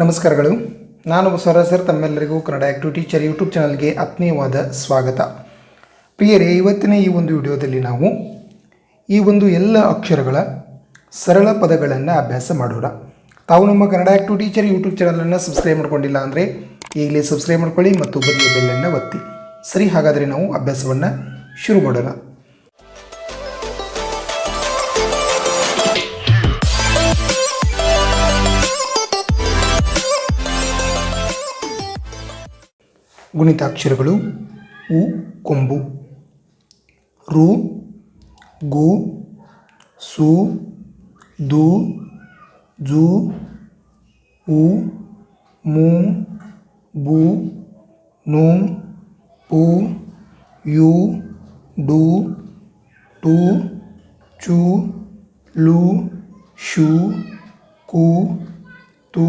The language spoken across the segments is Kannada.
ನಮಸ್ಕಾರಗಳು. ನಾನು ಸರ್, ತಮ್ಮೆಲ್ಲರಿಗೂ ಕನ್ನಡ ಆ್ಯಕ್ಟಿವ್ ಟೀಚರ್ ಯೂಟ್ಯೂಬ್ ಚಾನಲ್ಗೆ ಆತ್ಮೀಯವಾದ ಸ್ವಾಗತ. ಪ್ರಿಯರೇ, ಇವತ್ತಿನ ಈ ಒಂದು ವಿಡಿಯೋದಲ್ಲಿ ನಾವು ಈ ಒಂದು ಎಲ್ಲ ಅಕ್ಷರಗಳ ಸರಳ ಪದಗಳನ್ನು ಅಭ್ಯಾಸ ಮಾಡೋಣ. ತಾವು ನಮ್ಮ ಕನ್ನಡ ಆ್ಯಕ್ಟಿವ್ ಟೀಚರ್ ಯೂಟ್ಯೂಬ್ ಚಾನಲನ್ನು ಸಬ್ಸ್ಕ್ರೈಬ್ ಮಾಡ್ಕೊಂಡಿಲ್ಲ ಅಂದರೆ ಈಗಲೇ ಸಬ್ಸ್ಕ್ರೈಬ್ ಮಾಡ್ಕೊಳ್ಳಿ ಮತ್ತು ಬದಿಯ ಬೆಲ್ಲನ್ನು ಒತ್ತಿ. ಸರಿ, ಹಾಗಾದರೆ ನಾವು ಅಭ್ಯಾಸವನ್ನು ಶುರು ಮಾಡೋಣ. ಗುಣಿತಾಕ್ಷರಗಳು ಉ, ಕೊಂಬು. ರು, ಗು, ಸು, ದು, ಜು, ಉ, ಮು, ಬು, ನು, ಪು, ಯು, ಡು ಟು ಚು, ಲು, ಶು, ಕು, ತು,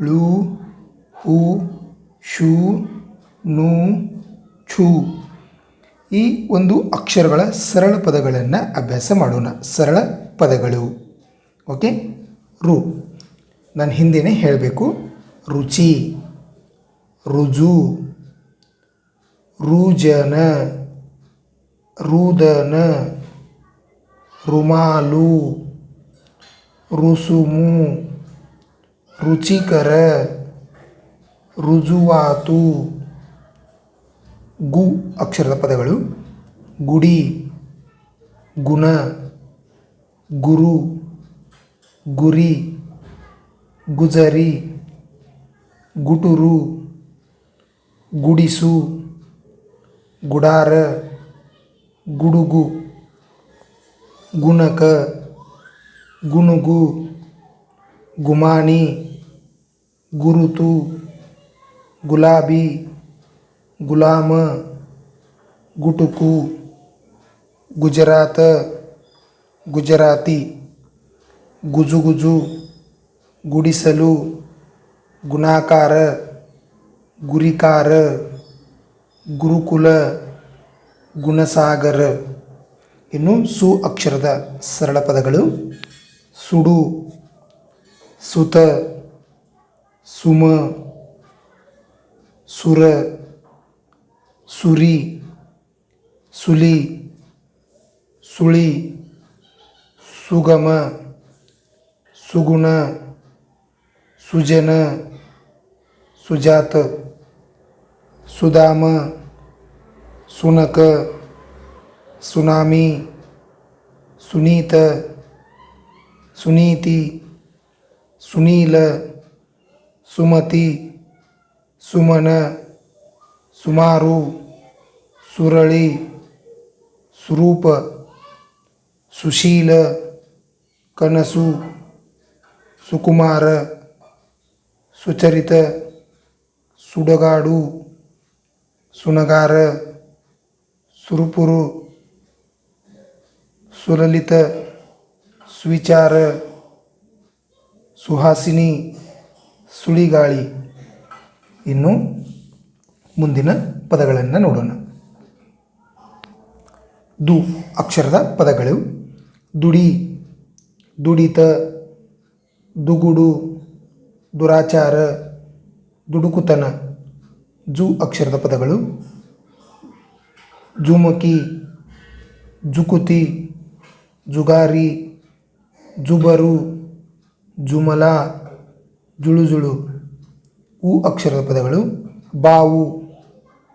ಳು, ಹು, ಶು ನು, ಛು. ಈ ಒಂದು ಅಕ್ಷರಗಳ ಸರಳ ಪದಗಳನ್ನು ಅಭ್ಯಾಸ ಮಾಡೋಣ. ಸರಳ ಪದಗಳು. ಓಕೆ? ರು. ನಾನು ಹಿಂದೆನೇ ಹೇಳಬೇಕು. ರುಚಿ. ರುಜು. ರುಜನ. ರುದನ. ರುಮಾಲು. ರುಸುಮು. ರುಚಿಕರ. ರುಜುವಾತು. ಗು ಅಕ್ಷರದ ಪದಗಳು. ಗುಡಿ, ಗುಣ, ಗುರು, ಗುರಿ, ಗುಜರಿ, ಗುಟುರು, ಗುಡಿಸು, ಗುಡಾರ, ಗುಡುಗು, ಗುಣಕ, ಗುಣುಗು ಗುಮಾನಿ ಗುರುತು, ಗುಲಾಬಿ. ಗುಲಾಮ, ಗುಟುಕು, ಗುಜರಾತ, ಗುಜರಾತಿ, ಗುಜುಗುಜು, ಗುಡಿಸಲು, ಗುಣಾಕಾರ, ಗುರಿಕಾರ, ಗುರುಕುಲ, ಗುಣಸಾಗರ. ಇನ್ನು ಸು ಅಕ್ಷರದ ಸರಳ ಪದಗಳು ಸುಡು, ಸುತ, ಸುಮ, ಸುರ. सुरी, सुली सुली, सुगम, सुगुण, सुजन, सुजात, सुदाम, सुनक, सुनामी, सुनीत, सुनीति, सुनील, सुमति, सुमन ಸುಮಾರು ಸುರಳಿ, ಸುರೂಪ, ಸುಶೀಲ, ಕನಸು, ಸುಕುಮಾರ, ಸುಚರಿತ, ಸುಡಗಾಡು, ಸುನಗಾರ, ಸುರುಪುರು, ಸುಲಲಿತ, ಸ್ವಿಚಾರ, ಸುಹಾಸಿನಿ, ಸುಳಿಗಾಳಿ. ಇನ್ನು ಮುಂದಿನ ಪದಗಳನ್ನು ನೋಡೋಣ. ದು ಅಕ್ಷರದ ಪದಗಳು. ದುಡಿ, ದುಡಿತ, ದುಗುಡು, ದುರಾಚಾರ, ದುಡುಕುತನ. ಜು ಅಕ್ಷರದ ಪದಗಳು. ಜುಮಕಿ, ಜುಕುತಿ, ಜುಗಾರಿ, ಜುಬರು, ಜುಮಲ, ಜುಳುಜುಳು. ಉ ಅಕ್ಷರದ ಪದಗಳು. ಬಾವು.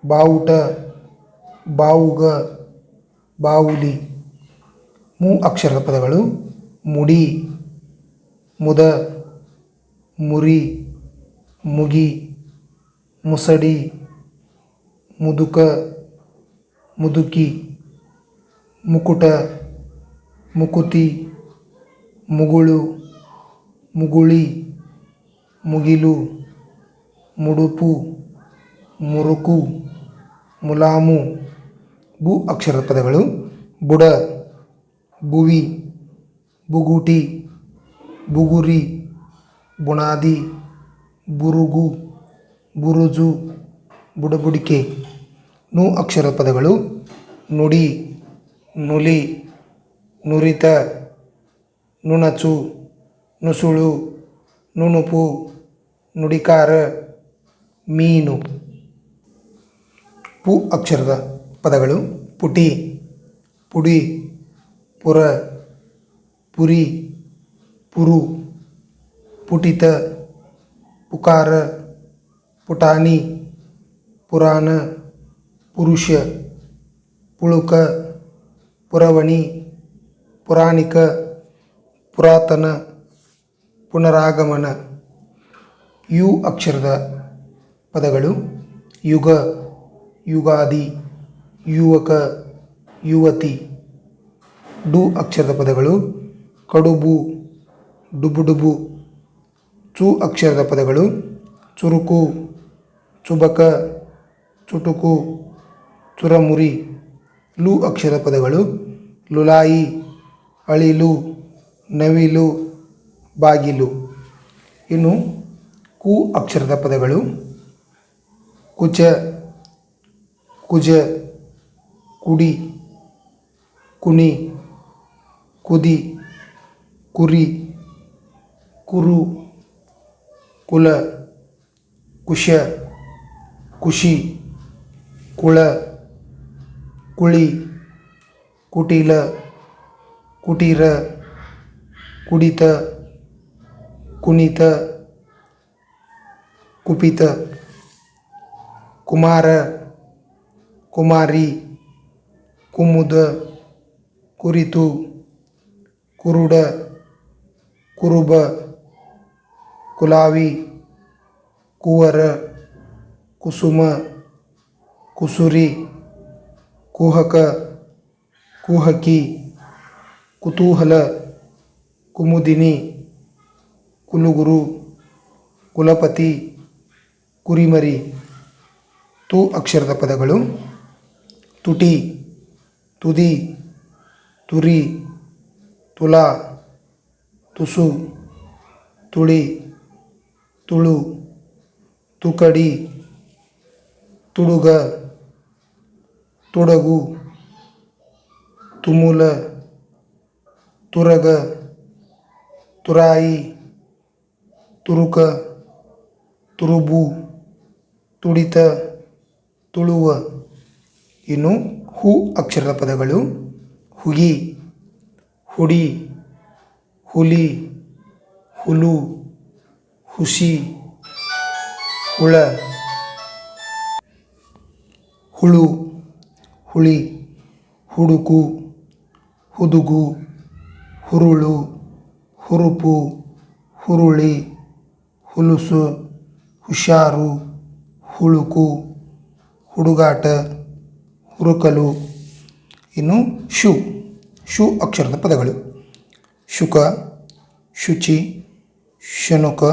ಬಾವುಟ, ಬಾವುಗ, ಬಾವುಲಿ, ಮೂ ಅಕ್ಷರದ ಪದಗಳು ಮುಡಿ, ಮುದ, ಮುರಿ, ಮುಗಿ, ಮುಸಡಿ, ಮುದುಕ, ಮುದುಕಿ, ಮುಕುಟ, ಮುಕುತಿ, ಮುಗುಳು, ಮುಗುಳಿ, ಮುಗಿಲು, ಮುಡುಪು, ಮುರುಕು. ಮುಲಾಮು, ಭೂ ಅಕ್ಷರ ಪದಗಳು, ಬುಡ ಬುವಿ ಬುಗುಟಿ ಬುಗುರಿ ಬುಣಾದಿ, ಬುರುಗು, ಬುರುಜು, ಬುಡಬುಡಿಕೆ. ನು ಅಕ್ಷರ ಪದಗಳು ನುಡಿ, ನುಲಿ, ನುರಿತ, ನುಣಚು, ನುಸುಳು, ನುಣುಪು, ನುಡಿಕಾರ, ಮೀನು. ಪು ಅಕ್ಷರದ ಪದಗಳು ಪುಟಿ, ಪುಡಿ, ಪುರ, ಪುರಿ, ಪುರು, ಪುಟಿತ, ಪುಕಾರ ಪುಟಾಣಿ ಪುರಾಣ, ಪುರುಷ, ಪುಳುಕ, ಪುರವಣಿ, ಪುರಾಣಿಕ, ಪುರಾತನ, ಪುನರಾಗಮನ. ಯು ಅಕ್ಷರದ ಪದಗಳು ಯುಗ. ಯುಗಾದಿ, ಯುವಕ, ಯುವತಿ, ಡು ಅಕ್ಷರದ ಪದಗಳು, ಕಡುಬು, ಡುಬುಡುಬು, ಚು ಅಕ್ಷರದ ಪದಗಳು, ಚುರುಕು, ಚುಬಕ, ಚುಟುಕು, ಚುರಮುರಿ, ಲು ಅಕ್ಷರ ಪದಗಳು, ಲುಲಾಯಿ, ಅಳಿಲು, ನವಿಲು, ಬಾಗಿಲು. ಇನ್ನು ಕು ಅಕ್ಷರದ ಪದಗಳು, ಕುಚ कुज कुडी कुणी कुदी कुरी कुरू कुल कुश कुशी कुळ कुळी कुटील कुटीर कुडित कुणीत कुपित कुमार ಕುಮಾರಿ, ಕುಮುದ, ಕುರಿತು, ಕುರುಡ, ಕುರುಬ, ಕುಲಾವಿ, ಕುವರ, ಕುಸುಮ, ಕುಸುರಿ, ಕುಹಕ, ಕುಹಕಿ, ಕುತೂಹಲ, ಕುಮುದಿನಿ, ಕುಲುಗುರು, ಕುಲಪತಿ, ಕುರಿಮರಿ. ತು ಅಕ್ಷರದ ಪದಗಳು. तुटी, तुदी, तुरी, तुला, तुसु तुड़ी तुळू, तुकडी, तुडुग, तुडगु, तुमूल, तुरग, तुराई, तुरुक, तुरुबु, तुडित, तुळुव। ಇನ್ನು ಹು ಅಕ್ಷರದ ಪದಗಳು ಹುಗಿ ಹುಡಿ, ಹುಲಿ, ಹುಲು, ಹುಸಿ, ಹುಳ, ಹುಳು, ಹುಳಿ, ಹುಡುಕು, ಹುದುಗು, ಹುರುಳು, ಹುರುಪು, ಹುರುಳಿ, ಹುಲುಸು, ಹುಷಾರು, ಹುಳುಕು, ಹುಡುಗಾಟ. ಹುರುಕಲು ಇನ್ನು ಶು ಶು ಅಕ್ಷರದ ಪದಗಳು. ಶುಕ ಶುಚಿ ಶುನಕ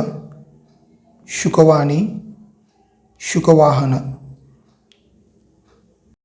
ಶುಕವಾಣಿ ಶುಕವಾಹನ.